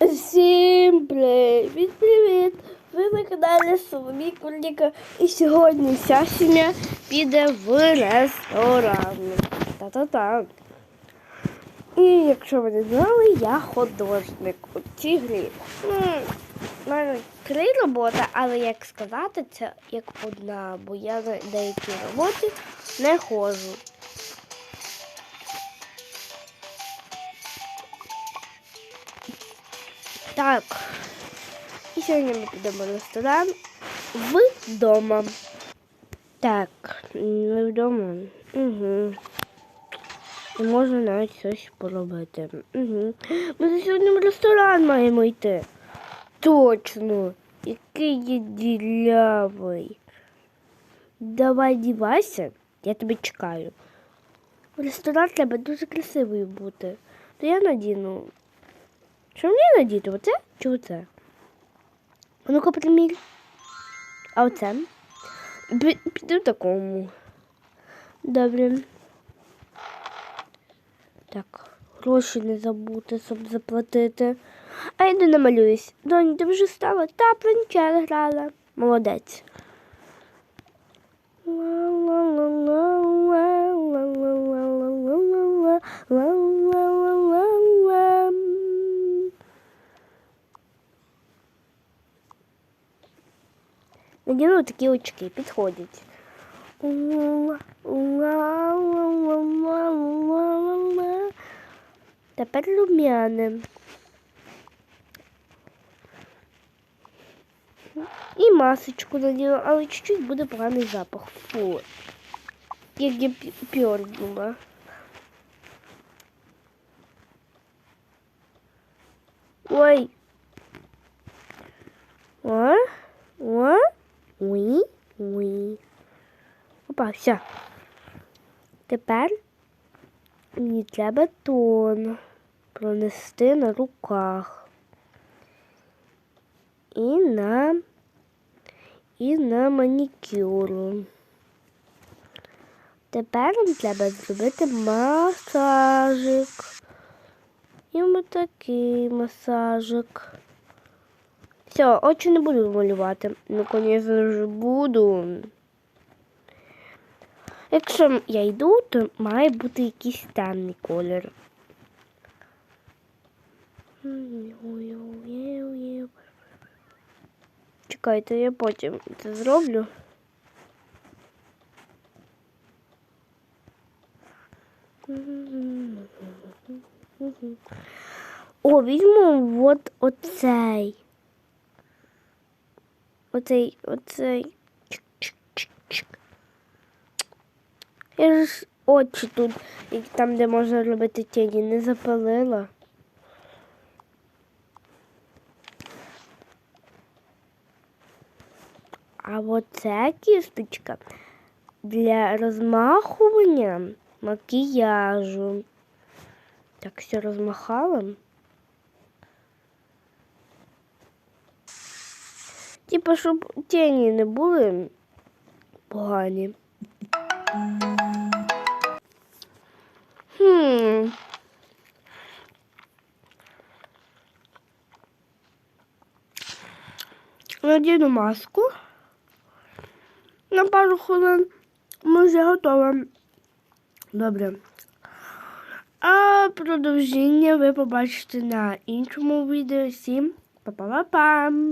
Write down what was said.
Всім привіт, привіт! Ви на каналі Соломій Курліка і сьогодні вся сім'я піде в ресторан. Та-та-та. І якщо ви не знали, я художник у цій грі. Ну, в мене три роботи, але як сказати, це як одна, бо я на деякі роботи не ходжу. Так. І сьогодні ми підемо в ресторан вдома. Так, ми вдома. Угу. І можна навіть щось поробити. Угу. Ми за сьогодні в ресторан маємо йти. Точно. Який я ділявий. Давай дівайся, я тебе чекаю. В ресторан треба дуже красивою бути. То я надіну що мені надіти? Оце чи оце? Ну-ка примір. А оце? Пі- Піду в такому. Добре. Так, гроші не забути, щоб заплатити. А йду намалююсь. Донь, ти вже стала? Та планчер грала. Молодець. Надіну такі очки, підходять. Ла-ла-ла-ла-ла-ла-ла. Тепер рум'яне. І масочку надіну, але чуть-чуть буде поганий запах. Фу. Як я пі- пьорнула. Ой. О, о, Уй, уй. Опа, все. Тепер мені треба тон пронести на руках. І на і на манікюру. Тепер нам треба зробити масажик. І ось такий масажик. Все, очі не буду малювати. Ну, звісно ж, буду. Якщо я йду, то має бути якийсь темний колір. Чекайте, я потім це зроблю. О, візьму от оцей. Оцей, оцей. Чик-чик-чик-чик. Я ж очі тут, і там, де можна робити тіні, не запалила. А оце кісточка для розмахування макіяжу. Так, все розмахала. Типа, щоб тіні не були погані. Хм. Надіну маску на пару хвилин. Ми вже готові. Добре. А продовження ви побачите на іншому відео. Всім па-па-па-пам!